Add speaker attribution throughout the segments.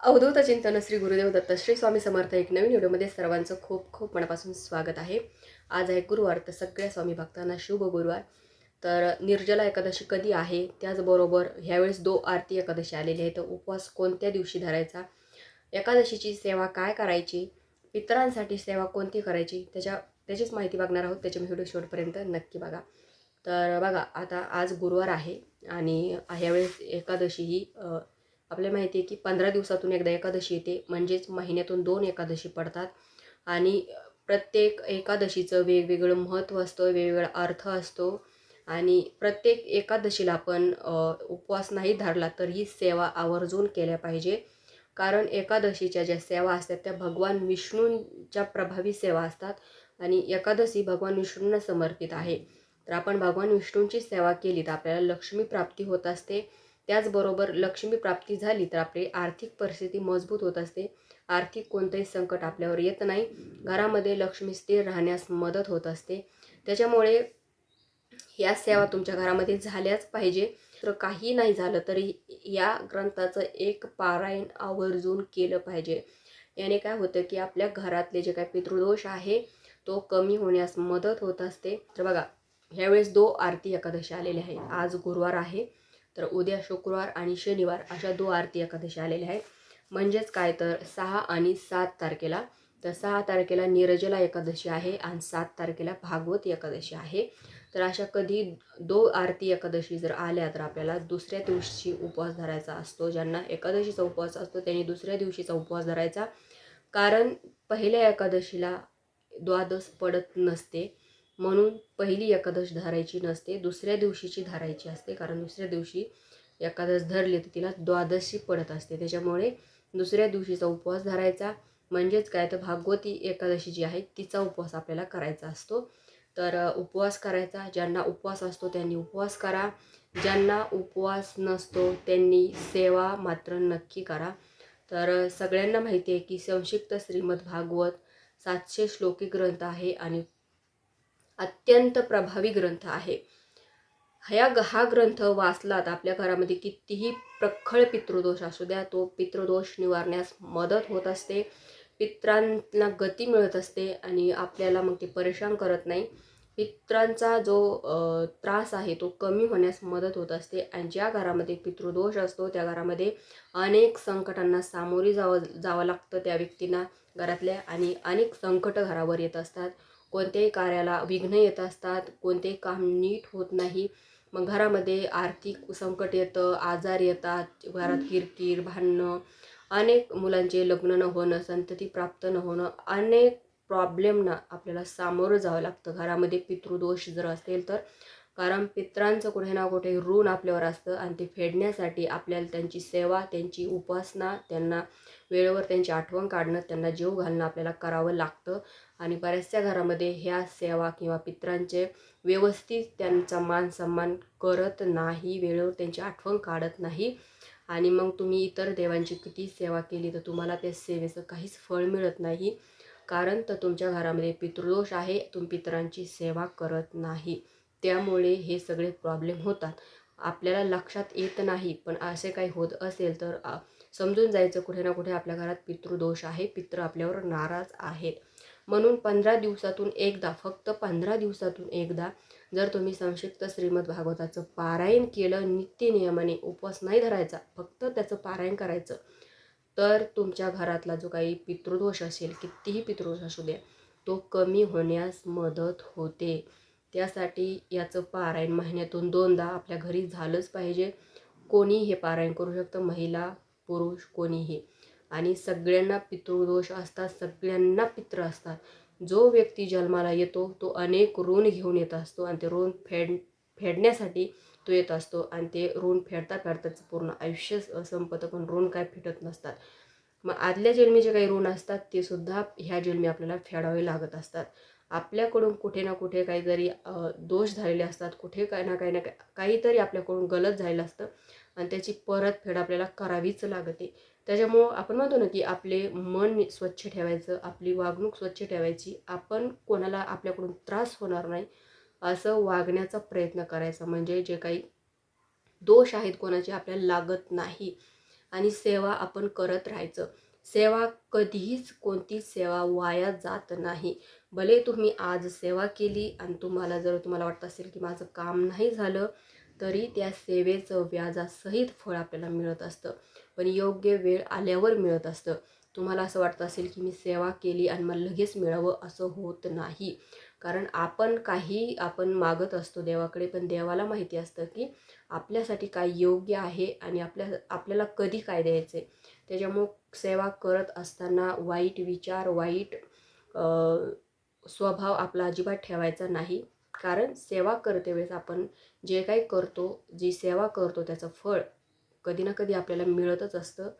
Speaker 1: अवधूत चिंतन श्री गुरुदेव दत्त श्री स्वामी समर्थ एक नवीन व्हिडिओमध्ये सर्वांचं खूप खूप मनापासून स्वागत आहे. आज आहे गुरुवार तर सगळ्या स्वामी भक्तांना शुभ गुरुवार. तर निर्जला एकादशी कधी आहे? त्याचबरोबर ह्यावेळेस दो आरती एकादशी आलेली आहे तर उपवास कोणत्या दिवशी धरायचा? एकादशीची सेवा काय करायची? पितरांसाठी सेवा कोणती करायची? त्याच्या त्याचीच माहिती बघणार आहोत त्याच्या व्हिडिओ शेवटपर्यंत नक्की बघा. तर बघा आता आज गुरुवार आहे आणि ह्यावेळेस एकादशी ही आपल्याला माहिती आहे की पंधरा दिवसातून एकदा एकादशी येते म्हणजेच महिन्यातून दोन एकादशी पडतात. आणि प्रत्येक एकादशीचं वेगवेगळं महत्त्व असतं वेगवेगळा अर्थ असतो. आणि प्रत्येक एकादशीला आपण उपवास नाही धरला तर ही सेवा आवर्जून केल्या पाहिजे. कारण एकादशीच्या ज्या सेवा असतात त्या भगवान विष्णूंच्या प्रभावी सेवा असतात. आणि एकादशी भगवान विष्णूंना समर्पित आहे. तर आपण भगवान विष्णूंची सेवा केली तर आपल्याला लक्ष्मी प्राप्ती होत असते. त्याचबरोबर लक्ष्मी प्राप्ती झाली तर आपली आर्थिक परिस्थिती मजबूत होत असते. आर्थिक कोणतंही संकट आपल्यावर येत नाही. घरामध्ये लक्ष्मी स्थिर राहण्यास मदत होत असते. त्याच्यामुळे या सेवा तुमच्या घरामध्ये झाल्याच पाहिजे. तर काही नाही झालं तरी या ग्रंथाचं एक पारायण आवर्जून केलं पाहिजे. याने काय होतं की आपल्या घरातले जे काय पितृदोष आहे तो कमी होण्यास मदत होत असते. तर बघा ह्यावेळेस दो आरती एकादशी आलेली आहे. आज गुरुवार आहे. तर उद्या शुक्रवार आणि शनिवार अशा दो आरती एकादशी आलेल्या आहेत. म्हणजेच काय तर सहा आणि सात तारखेला. तर सहा तारखेला निरजला एकादशी आहे आणि सात तारखेला भागवत एकादशी आहे. तर अशा कधी दो आरती एकादशी जर आल्या तर आपल्याला दुसऱ्या दिवशी उपवास धरायचा असतो. ज्यांना एकादशीचा उपवास असतो त्यांनी दुसऱ्या दिवशीचा उपवास धरायचा. कारण पहिल्या एकादशीला द्वादश पडत नसते. म्हणून पहिली एकादश धरायची नसते दुसऱ्या दिवशीची धरायची असते कारण दुसऱ्या दिवशी एकादश धरली तर तिला द्वादशी पडत असते. त्याच्यामुळे दुसऱ्या दिवशीचा उपवास धरायचा. म्हणजेच काय तर भागवती एकादशी जी आहे तिचा उपवास आपल्याला करायचा असतो. तर उपवास करायचा. ज्यांना उपवास असतो त्यांनी उपवास करा. ज्यांना उपवास नसतो त्यांनी सेवा मात्र नक्की करा. तर सगळ्यांना माहिती आहे की संक्षिप्त श्रीमद भागवत सातशे श्लोकी ग्रंथ आहे आणि अत्यंत प्रभावी ग्रंथ आहे. ह्या हा ग्रंथ वाचलात आपल्या घरामध्ये कितीही प्रखळ पितृदोष असू द्या तो पितृदोष निवारण्यास मदत होत असते पित्रांना गती मिळत असते आणि आपल्याला मग ते परेशान करत नाही. पित्रांचा जो त्रास आहे तो कमी होण्यास मदत होत असते आणि ज्या घरामध्ये पितृदोष असतो त्या घरामध्ये अनेक संकटांना सामोरी जावं जावं लागतं त्या व्यक्तींना घरातल्या आणि अनेक संकट घरावर येत असतात. कोणत्याही कार्याला विघ्न येत असतात कोणतेही काम नीट होत नाही. मग घरामध्ये आर्थिक संकट येतं आजार येतात घरात किरकिर भांडणं. अनेक मुलांचे लग्न न होणं संतती प्राप्त न होणं अनेक प्रॉब्लेमना आपल्याला सामोरं जावं लागतं. घरामध्ये पितृदोष जर असेल तर. कारण पित्रांचं कुठे ना कुठे ऋण आपल्यावर असतं आणि ते फेडण्यासाठी आपल्याला त्यांची सेवा त्यांची उपासना त्यांना वेळेवर त्यांची आठवण काढणं त्यांना जीव घालणं आपल्याला करावं लागतं. आणि बऱ्याचशा घरामध्ये ह्या सेवा किंवा पित्रांचे व्यवस्थित त्यांचा मान सन्मान करत नाही वेळेवर त्यांची आठवण काढत नाही. आणि मग तुम्ही इतर देवांची किती सेवा केली तर तुम्हाला त्या सेवेचं काहीच फळ मिळत नाही. कारण तर तुमच्या घरामध्ये पितृदोष आहे तुम्ही पितरांची सेवा करत नाही. त्यामुळे हे सगळे प्रॉब्लेम होतात. आपल्याला लक्षात येत नाही पण असे काही होत असेल तर आ, समजून जायचं कुठे ना कुठे आपल्या घरात पितृदोष आहे पित्र आपल्यावर नाराज आहेत म्हणून पंधरा दिवसातून एकदा फक्त पंधरा दिवसातून एकदा जर तुम्ही संक्षिप्त श्रीमद भागवताचं पारायण केलं नित्यनियमाने उपवास नाही धरायचा फक्त त्याचं पारायण करायचं तर तुमच्या घरातला जो काही पितृदोष असेल कितीही पितृदोष असू द्या तो कमी होण्यास मदत होते. त्यासाठी याचं पारायण महिन्यातून दोनदा आपल्या घरी झालंच पाहिजे. कोणी हे पारायण करू शकतं महिला पुरुष कोणीही. आणि सगळ्यांना पितृदोष असतात सगळ्यांना पित्र असतात. जो व्यक्ती जन्माला येतो तो अनेक ऋण घेऊन येत असतो आणि ते ऋण फेड फेडण्यासाठी तो येत असतो आणि ते ऋण फेडता फेडताच पूर्ण आयुष्य संपत संपतं पण ऋण काय फेडत नसतात. मग आदल्या जन्मी जे काही ऋण असतात ते सुद्धा ह्या जन्मी आपल्याला फेडावे लागत असतात. आपल्याकडून कुठे ना कुठे काहीतरी दोष झालेले असतात. कुठे काही ना काही ना काहीतरी आपल्याकडून गलत झालेलं असतं. आणि त्याची परतफेड आपल्याला करावीच लागते. त्याच्यामुळं आपण म्हणतो ना की आपले मन स्वच्छ ठेवायचं आपली वागणूक स्वच्छ ठेवायची. आपण कोणाला आपल्याकडून त्रास होणार नाही असं वागण्याचा प्रयत्न करायचा. म्हणजे जे काही दोष आहेत कोणाचे आपल्याला लागत नाही. आणि सेवा आपण करत राहायचं. सेवा कधीच कोणतीच सेवा वाया जात नाही. भले तुम्ही आज सेवा केली आणि तुम्हाला जर तुम्हाला वाटत असेल की माझं काम नाही झालं तरी त्या सेवेचं व्याजासहित फळ आपल्याला मिळत असतं. पण योग्य वेळ आल्यावर मिळत असतं. तुम्हाला असं वाटतं असेल की मी सेवा केली आणि मला लगेच मिळावं असं होत नाही. कारण आपण काही आपण मागत असतो देवाकडे पण देवाला माहिती असतं की आपल्यासाठी काय योग्य आहे आणि आपल्या आपल्याला कधी काय द्यायचे. त्याच्यामुळं सेवा करत असताना वाईट विचार वाईट स्वभाव आपला अजिबात ठेवायचा नाही. कारण सेवा करते वेळेस आपण जे काही करतो जी सेवा करतो त्याचं फळ कधी ना कधी आपल्याला मिळतच असतं.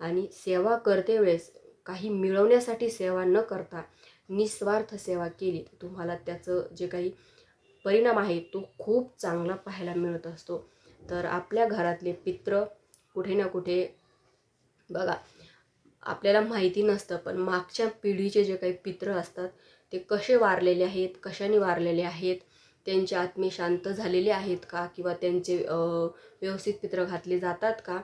Speaker 1: आणि सेवा करते वेळेस काही मिळवण्यासाठी सेवा न करता निस्वार्थ सेवा केली तर तुम्हाला त्याचं जे काही परिणाम आहे तो खूप चांगला पाहायला मिळत असतो. तर आपल्या घरातले पित्र कुठे ना कुठे बघा आपल्याला माहिती नसतं पण मागच्या पिढीचे जे काही पित्र असतात ते कसे वारलेले आहेत कशाने वारलेले आहेत त्यांचे आत्मे शांत झालेले आहेत का किंवा त्यांचे व्यवस्थित पित्र घातले जातात का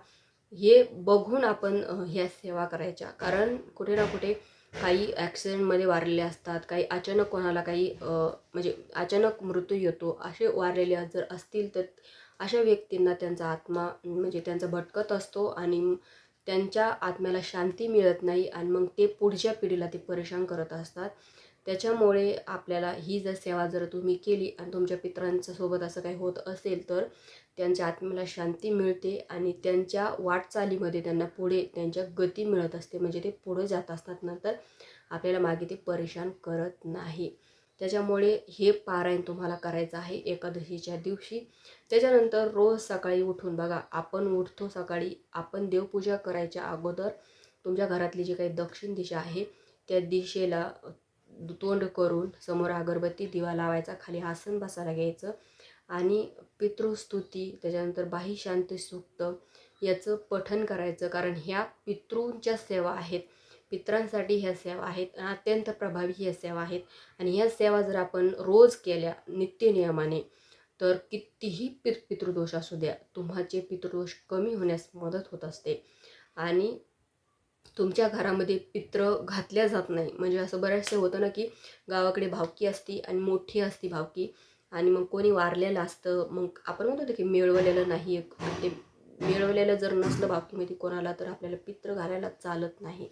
Speaker 1: हे बघून आपण ह्या सेवा करायच्या. कारण कुठे ना कुठे काही ॲक्सिडेंटमध्ये वारलेले असतात काही अचानक कोणाला काही म्हणजे अचानक मृत्यू येतो असे वारलेले जर असतील तर अशा व्यक्तींना त्यांचा आत्मा म्हणजे त्यांचा भटकत असतो आणि त्यांच्या आत्म्याला शांती मिळत नाही आणि मग ते पुढच्या पिढीला ते परेशान करत असतात. त्याच्यामुळे आपल्याला ही जर सेवा जर तुम्ही केली आणि तुमच्या पित्रांच्या सोबत असं काही होत असेल तर त्यांच्या आत्म्याला शांती मिळते आणि त्यांच्या वाटचालीमध्ये त्यांना पुढे त्यांच्या गती मिळत असते. म्हणजे ते पुढे जात असतात नंतर आपल्याला मागे ते परेशान करत नाही. त्याच्यामुळे हे पारायण तुम्हाला करायचं आहे एकादशीच्या दिवशी. त्याच्यानंतर रोज सकाळी उठून बघा आपण उठतो सकाळी आपण देवपूजा करायच्या अगोदर तुमच्या घरातली जी काही दक्षिण दिशा आहे त्या दिशेला तोंड करून समोर अगरबत्ती दिवा लावायचा खाली आसन बसायला घ्यायचं आणि पितृस्तुती त्याच्यानंतर बाही शांती सुक्त याचं पठन करायचं. कारण ह्या पितृंच्या सेवा आहेत. पित्रांसाठी ह्या सेवा आहेत अत्यंत प्रभावी ह्या सेवा आहेत. आणि ह्या सेवा जर आपण रोज केल्या नित्यनियमाने तर कितीही पित पितृदोष असू द्या तुम्हाचे पितृदोष कमी होण्यास मदत होत असते. आणि तुमच्या घरामध्ये पित्र घातल्या जात नाही. म्हणजे असं बऱ्याचसे होतं ना की गावाकडे भावकी असती आणि मोठी असती भावकी आणि मग कोणी वारलेलं असतं. मग आपण म्हणतो की मिळवलेलं नाही एक. ते मिळवलेलं जर नसलं भावकीमध्ये कोणाला तर आपल्याला पित्र घालायला चालत नाही.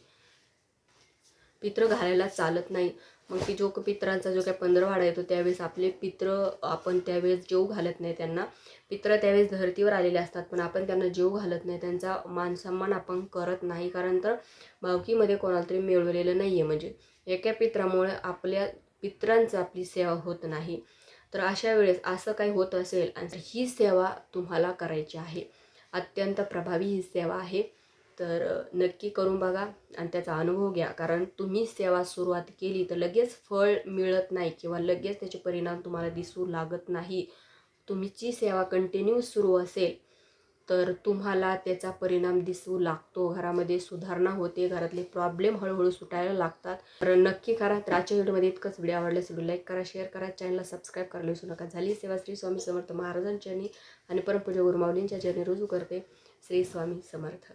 Speaker 1: पित्र घालायला चालत नाही. मग ती जो पित्रांचा जो काही पंधरवाडा येतो त्यावेळेस आपले पित्र आपण त्यावेळेस जेव घालत नाही त्यांना. पित्र त्यावेळेस धर्तीवर आलेले असतात पण आपण त्यांना जेव घालत नाही. त्यांचा मानसन्मान आपण करत नाही कारण तर भावकीमध्ये कोणाला तरी मिळवलेलं नाही आहे म्हणजे एका पित्रामुळे आपल्या पित्रांचं आपली सेवा होत नाही. तर अशा वेळेस असं काही होत असेल आणि ही सेवा तुम्हाला करायची आहे. अत्यंत प्रभावी ही सेवा आहे. तर नक्की करून बघा आणि त्याचा अनुभव घ्या. कारण तुम्ही सेवा सुरुवात केली तर लगेच फळ मिळत नाही किंवा लगेच त्याचे परिणाम तुम्हाला दिसू लागत नाही. तुमची सेवा कंटिन्यू सुरू असेल तर तुम्हाला त्याचा परिणाम दिसू लागतो. घरामध्ये सुधारणा होते घरातले प्रॉब्लेम हळूहळू सुटायला लागतात. तर नक्की करा. तर आजच्या व्हिडिओमध्ये इतकंच. व्हिडिओ आवडले व्हिडिओ लाईक करा शेअर करा चॅनलला सबस्क्राईब करायला विसरू नका. झाली सेवा श्री स्वामी समर्थ महाराजांच्या आणि परमपूजा गुरुमाऊलींच्या चरणी रुजू करते. श्री स्वामी समर्थ.